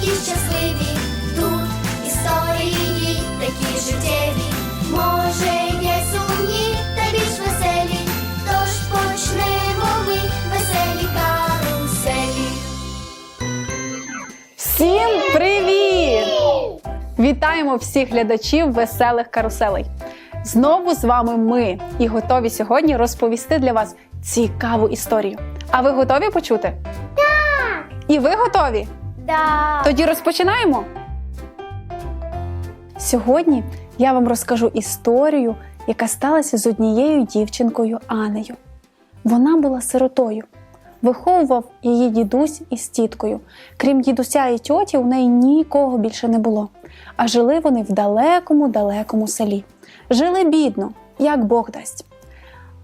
такі щасливі, тут історії такі життєві. Може, є сумні та більш веселі. Тож почнемо ми веселі каруселі. Всім привіт! Вітаємо всіх глядачів веселих каруселей. Знову з вами ми і готові сьогодні розповісти для вас цікаву історію. А ви готові почути? Так! І ви готові? Да. Тоді розпочинаємо. Сьогодні я вам розкажу історію, яка сталася з однією дівчинкою Анею. Вона була сиротою. Виховував її дідусь із тіткою. Крім дідуся і тьоті, у неї нікого більше не було. А жили вони в далекому, далекому селі. Жили бідно, як Бог дасть.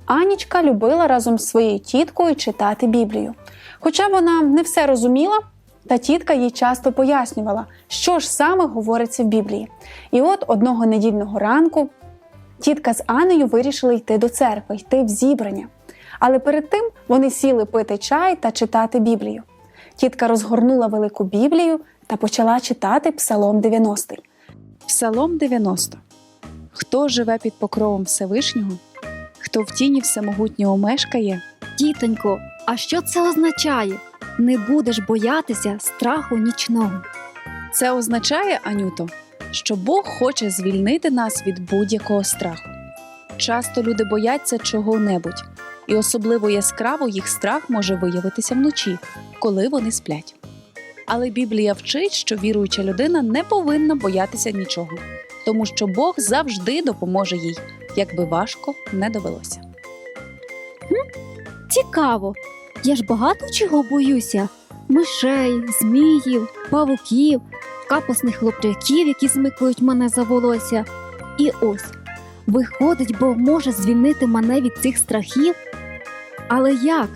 Анічка любила разом з своєю тіткою читати Біблію. Хоча вона не все розуміла, та тітка їй часто пояснювала, що ж саме говориться в Біблії. І от одного недільного ранку тітка з Анею вирішили йти до церкви, йти в зібрання. Але перед тим вони сіли пити чай та читати Біблію. Тітка розгорнула велику Біблію та почала читати Псалом 90. Псалом 90. Хто живе під покровом Всевишнього, хто в тіні всемогутнього мешкає, Тітонько, а що це означає? Не будеш боятися страху нічного. це означає, Анюто, що Бог хоче звільнити нас від будь-якого страху. Часто люди бояться чого-небудь, і особливо яскраво їх страх може виявитися вночі, коли вони сплять. Але Біблія вчить, що віруюча людина не повинна боятися нічого, тому що Бог завжди допоможе їй, як би важко не довелося. Цікаво. Я ж багато чого боюся: мишей, зміїв, павуків, капосних хлопчаків, які змикують мене за волосся. І ось виходить, Бог може звільнити мене від цих страхів. Але як?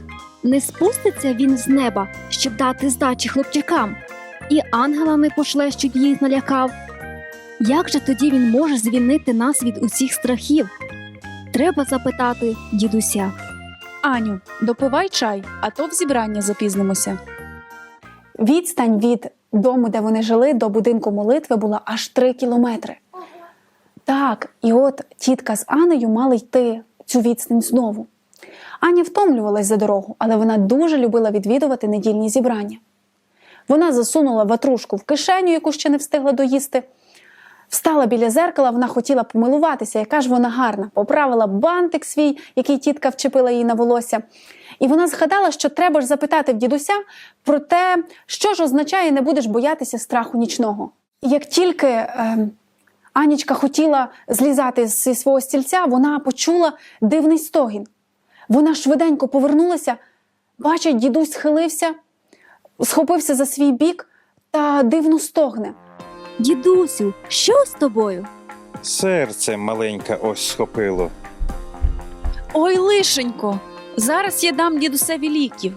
Не спуститься він з неба, щоб дати здачі хлопчакам, і ангела не пошле, щоб їх налякав. Як же тоді він може звільнити нас від усіх страхів? Треба запитати дідуся. Аню, допивай чай, а то в зібрання запізнимося. Відстань від дому, де вони жили, до будинку молитви була аж 3 кілометри. Так, і от тітка з Анею мали йти цю відстань знову. Аня втомлювалась за дорогу, але вона дуже любила відвідувати недільні зібрання. Вона засунула ватрушку в кишеню, яку ще не встигла доїсти. Встала біля зеркала, вона хотіла помилуватися, яка ж вона гарна, поправила бантик свій, який тітка вчепила їй на волосся. І вона згадала, що треба ж запитати в дідуся про те, що ж означає не будеш боятися страху нічного. Як тільки е, Анічка хотіла злізати зі свого стільця, вона почула дивний стогін. Вона швиденько повернулася, бачить, дідусь схилився, схопився за свій бік та дивно стогне. Дідусю, що з тобою? Серце маленьке ось схопило. Ой, лишенько! Зараз я дам дідусеві ліків.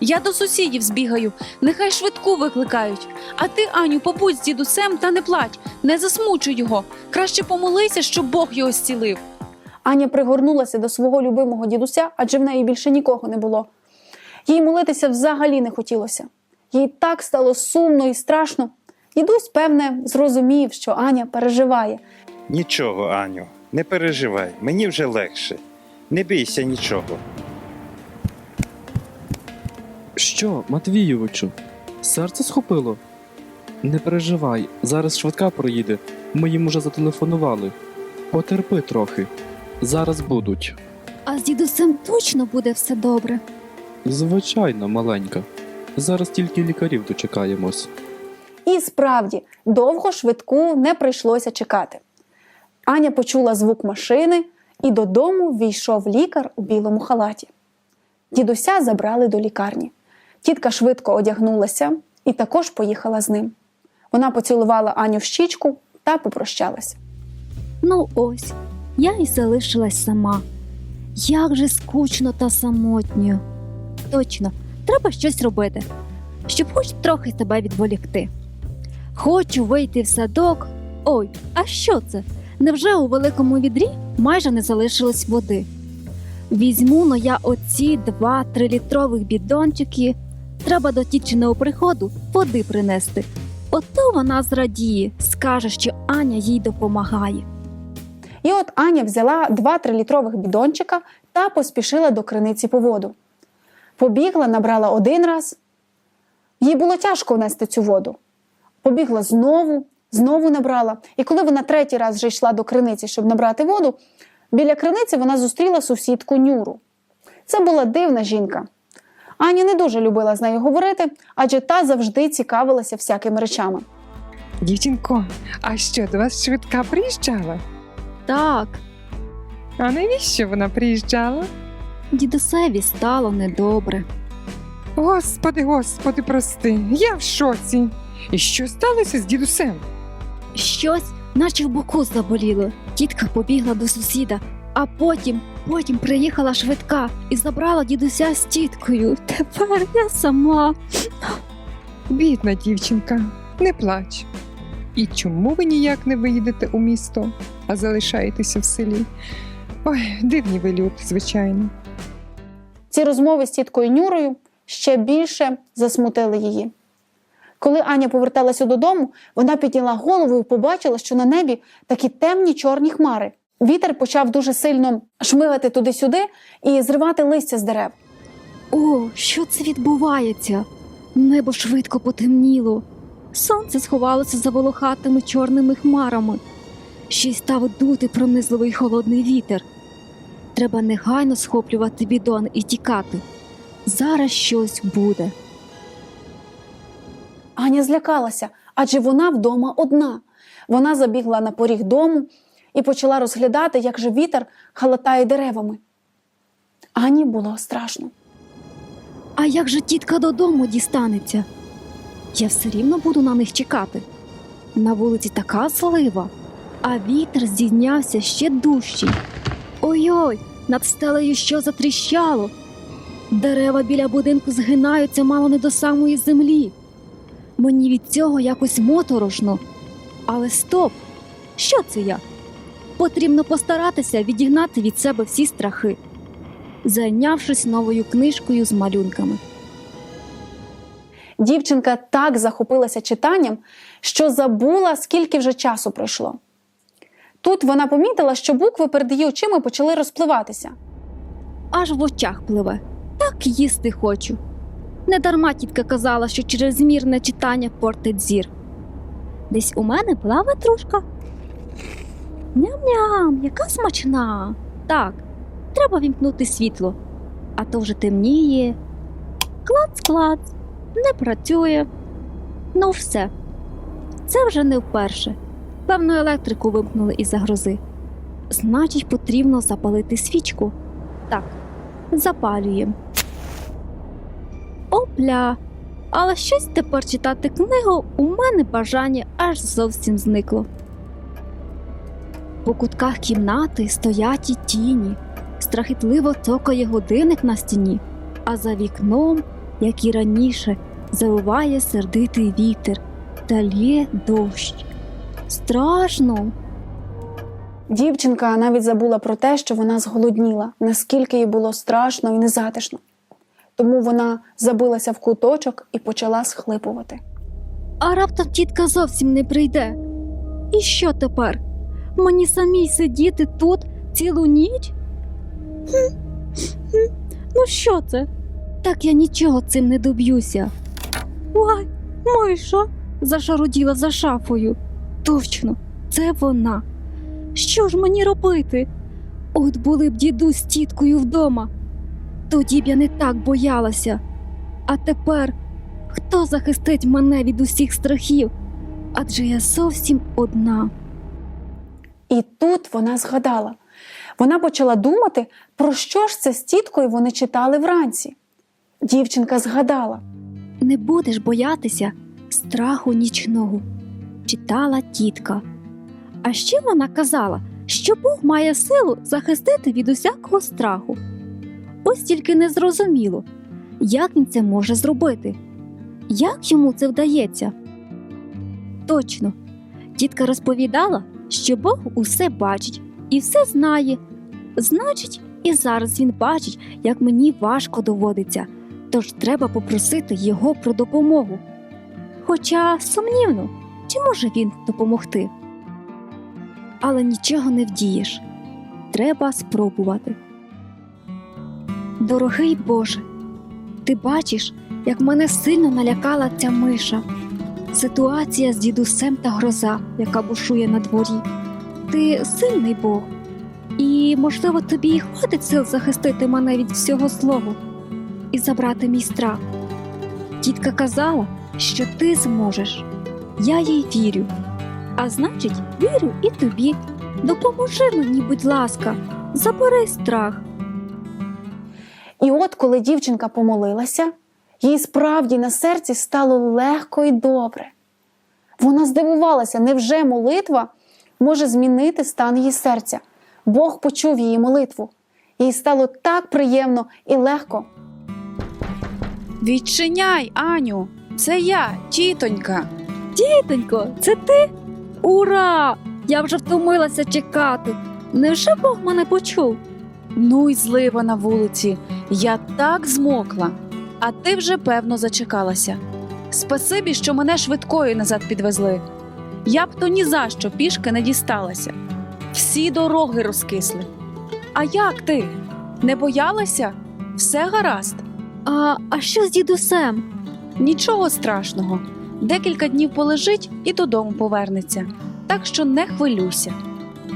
Я до сусідів збігаю, нехай швидку викликають. А ти, Аню, побудь з дідусем та не плач, не засмучуй його. Краще помолися, щоб Бог його зцілив. Аня пригорнулася до свого любимого дідуся, адже в неї більше нікого не було. Їй молитися взагалі не хотілося. Їй так стало сумно і страшно. Дідусь, певне, зрозумів, що Аня переживає. Нічого, Аню, не переживай, мені вже легше. Не бійся нічого. Що, Матвійовичу, серце схопило? Не переживай, зараз швидка проїде. Ми їм уже зателефонували. Потерпи трохи. Зараз будуть. А з дідусем точно буде все добре. Звичайно, маленька. Зараз тільки лікарів дочекаємось. І справді, довго швидку не прийшлося чекати. Аня почула звук машини, і додому ввійшов лікар у білому халаті. Дідуся забрали до лікарні. Тітка швидко одягнулася і також поїхала з ним. Вона поцілувала Аню в щічку та попрощалася. Ну ось, я і залишилась сама. Як же скучно та самотньо. Точно, треба щось робити, щоб хоч трохи себе відволікти. Хочу вийти в садок. Ой, а що це? Невже у великому відрі майже не залишилось води? Візьму но я оці два трилітрових бідончики Треба до тітчиного приходу води принести. Ото вона зрадіє, скаже, що Аня їй допомагає. І от Аня взяла два трилітрових бідончика та поспішила до криниці по воду. Побігла, набрала один раз. Їй було тяжко внести цю воду. Побігла знову, знову набрала. І коли вона третій раз вже йшла до криниці, щоб набрати воду, біля криниці вона зустріла сусідку Нюру. Це була дивна жінка. Аня не дуже любила з нею говорити, адже та завжди цікавилася всякими речами. Дівчинко, а що до вас швидка приїжджала? Так, А навіщо вона приїжджала? Дідусеві стало недобре. Господи, господи, прости, я в шоці. І що сталося з дідусем? Щось, наче в боку заболіло. Тітка побігла до сусіда, а потім, потім приїхала швидка і забрала дідуся з тіткою. Тепер я сама. Бідна дівчинка, не плач. І чому ви ніяк не виїдете у місто, а залишаєтеся в селі? Ой, дивні ви люди, звичайно. Ці розмови з тіткою Нюрою ще більше засмутили її. Коли Аня поверталася додому, вона підняла голову і побачила, що на небі такі темні чорні хмари. Вітер почав дуже сильно шмигати туди-сюди і зривати листя з дерев. О, що це відбувається? Небо швидко потемніло. Сонце сховалося за волохатими чорними хмарами. Ще й став дути пронизливий холодний вітер. Треба негайно схоплювати бідон і тікати. Зараз щось буде. Аня злякалася, адже вона вдома одна. Вона забігла на поріг дому і почала розглядати, як же вітер халатає деревами. Ані було страшно. А як же тітка додому дістанеться? Я все рівно буду на них чекати. На вулиці така слива, а вітер здійнявся ще дужчий. Ой-ой, над стелею що затріщало. Дерева біля будинку згинаються мало не до самої землі. Мені від цього якось моторошно. Але стоп! Що це я? Потрібно постаратися відігнати від себе всі страхи зайнявшись новою книжкою з малюнками. Дівчинка так захопилася читанням, що забула, скільки вже часу пройшло. Тут вона помітила, що букви перед її очима почали розпливатися. Аж в очах пливе. Так їсти хочу. Недарма тітка казала, що через змірне читання портить зір. Десь у мене була ватрушка. Ням-ням, яка смачна. Так, треба вімкнути світло, а то вже темніє. Клац-клац, не працює. Ну, все. Це вже не вперше. Певно, електрику вимкнули із-за грози. Значить, потрібно запалити свічку. Так, запалюємо. Опля! Але щось тепер читати книгу у мене бажання аж зовсім зникло. По кутках кімнати стоять і тіні, страхітливо цокає годинник на стіні, а за вікном, як і раніше, завиває сердитий вітер та лє дощ. Страшно. Дівчинка навіть забула про те, що вона зголодніла, наскільки їй було страшно і незатишно. Тому вона забилася в куточок і почала схлипувати. А раптом тітка зовсім не прийде. І що тепер? Мені самій сидіти тут цілу ніч? Ну що це? Так я нічого цим не доб'юся. Ой, Миша зашаруділа за шафою. Точно, це вона. Що ж мені робити? От були б дідусь з тіткою вдома. Тоді б я не так боялася. А тепер Хто захистить мене від усіх страхів? Адже я зовсім одна. І тут вона згадала. Вона почала думати, про що ж це з тіткою вони читали вранці. Дівчинка згадала. Не будеш боятися страху нічного, читала тітка. А ще вона казала, що Бог має силу захистити від усякого страху. Ось тільки не зрозуміло, як він це може зробити, як йому це вдається. Точно, тітка розповідала, що Бог усе бачить і все знає. Значить, і зараз він бачить, як мені важко доводиться, Тож треба попросити його про допомогу. Хоча сумнівно, чи може він допомогти. Але нічого не вдієш. Треба спробувати. Дорогий Боже, ти бачиш, як мене сильно налякала ця миша. Ситуація з дідусем та гроза, яка бушує на дворі. Ти сильний Бог, і, можливо, тобі і хватить сил захистити мене від всього злого і забрати мій страх. Тітка казала, що ти зможеш. Я їй вірю. А значить, вірю і тобі. Допоможи мені, будь ласка, забери страх. І от коли дівчинка помолилася, їй справді на серці стало легко і добре. Вона здивувалася, невже молитва може змінити стан її серця. Бог почув її молитву. Їй стало так приємно і легко. Відчиняй, Аню! Це я, тітонька. Тітонько, це ти? Ура! Я вже втомилася чекати. Невже Бог мене почув? Ну й злива на вулиці. Я так змокла. А ти вже певно зачекалася. Спасибі, що мене швидкою назад підвезли. Я б то ні за що пішки не дісталася. Всі дороги розкисли. А як ти? Не боялася? Все гаразд? А, а що з дідусем? Нічого страшного. Декілька днів полежить і додому повернеться. Так що не хвилюйся.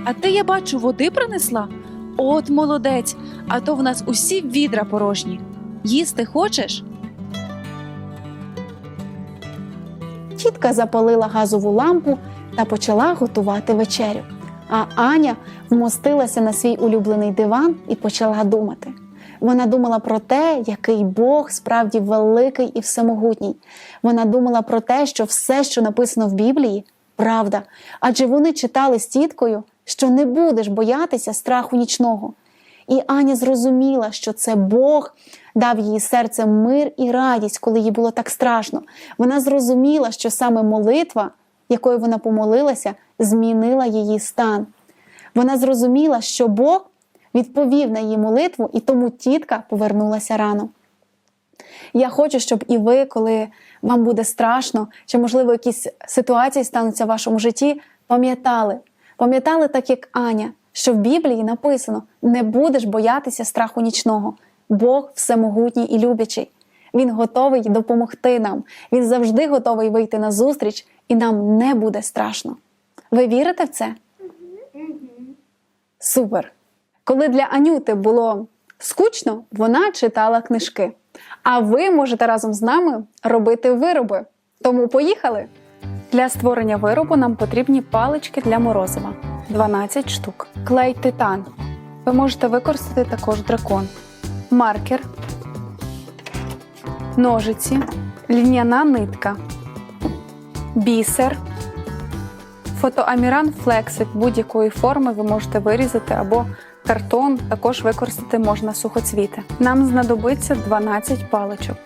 А ти, я бачу, води принесла? От молодець, а то в нас усі відра порожні. Їсти хочеш? Тітка запалила газову лампу та почала готувати вечерю. А Аня вмостилася на свій улюблений диван і почала думати. Вона думала про те, який Бог справді великий і всемогутній. Вона думала про те, що все, що написано в Біблії, правда. Адже вони читали з тіткою, що не будеш боятися страху нічного. І Аня зрозуміла, що це Бог дав її серцем мир і радість, коли їй було так страшно. Вона зрозуміла, що саме молитва, якою вона помолилася, змінила її стан. Вона зрозуміла, що Бог відповів на її молитву, і тому тітка повернулася рано. Я хочу, щоб і ви, коли вам буде страшно, чи, можливо, якісь ситуації стануться в вашому житті, пам'ятали. Пам'ятали, так як Аня, що в Біблії написано: не будеш боятися страху нічного. Бог всемогутній і любячий. Він готовий допомогти нам. Він завжди готовий вийти на зустріч, і нам не буде страшно. Ви вірите в це? Супер! Коли для Анюти було скучно, вона читала книжки. А ви можете разом з нами робити вироби. Тому поїхали! Для створення виробу нам потрібні палички для морозива 12 штук. Клей титан. Ви можете використати також дракон, маркер, ножиці, льняна нитка, бісер, фотоаміран флексик будь-якої форми ви можете вирізати або картон також використати можна сухоцвіти. Нам знадобиться 12 паличок.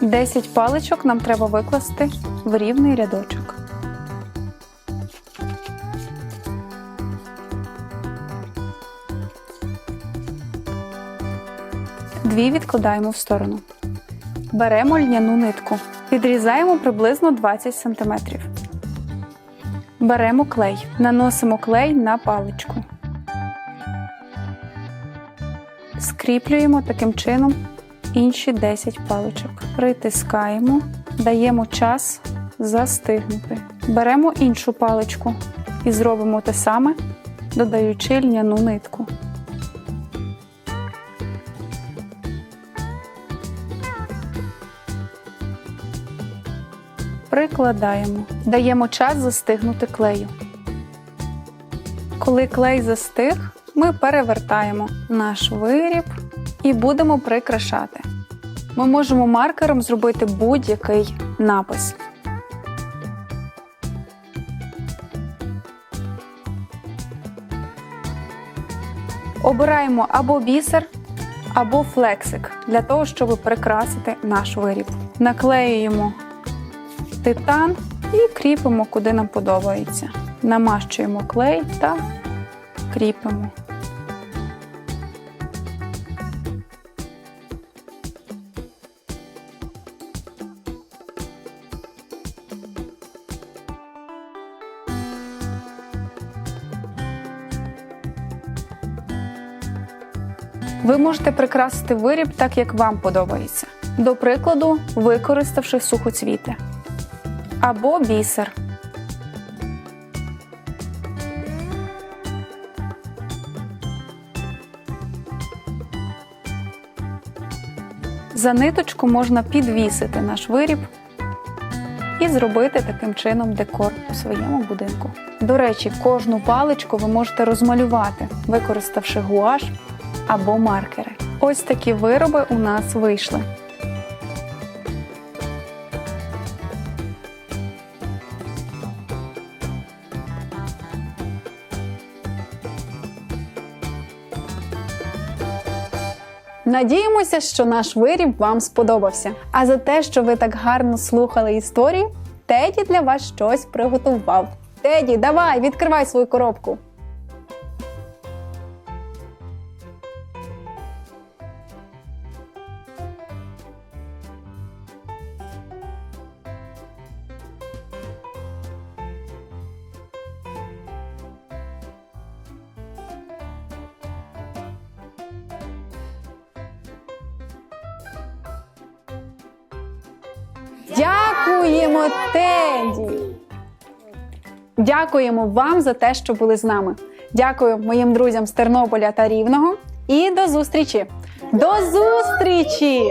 10 паличок нам треба викласти в рівний рядочок. Дві відкладаємо в сторону. Беремо льняну нитку. Відрізаємо приблизно 20 см. Беремо клей. Наносимо клей на паличку. Скріплюємо таким чином інші 10 паличок. Притискаємо, даємо час застигнути. Беремо іншу паличку і зробимо те саме, додаючи льняну нитку. Прикладаємо. Даємо час застигнути клею. Коли клей застиг, ми перевертаємо наш виріб і будемо прикрашати. Ми можемо маркером зробити будь-який напис. Обираємо або бісер, або флексик для того, щоб прикрасити наш виріб. Наклеюємо титан і кріпимо, куди нам подобається. Намащуємо клей та кріпимо. Ви можете прикрасити виріб так, як вам подобається, до прикладу, використавши сухоцвіти або бісер. За ниточку можна підвісити наш виріб і зробити таким чином декор у своєму будинку. До речі, кожну паличку ви можете розмалювати, використавши гуаш або маркери. Ось такі вироби у нас вийшли. Надіємося, що наш виріб вам сподобався. А за те, що ви так гарно слухали історії, Теді для вас щось приготував. Теді, давай, відкривай свою коробку. Дякуємо, Теді! Дякуємо вам за те, що були з нами. Дякую моїм друзям з Тернополя та Рівного. І до зустрічі! До зустрічі!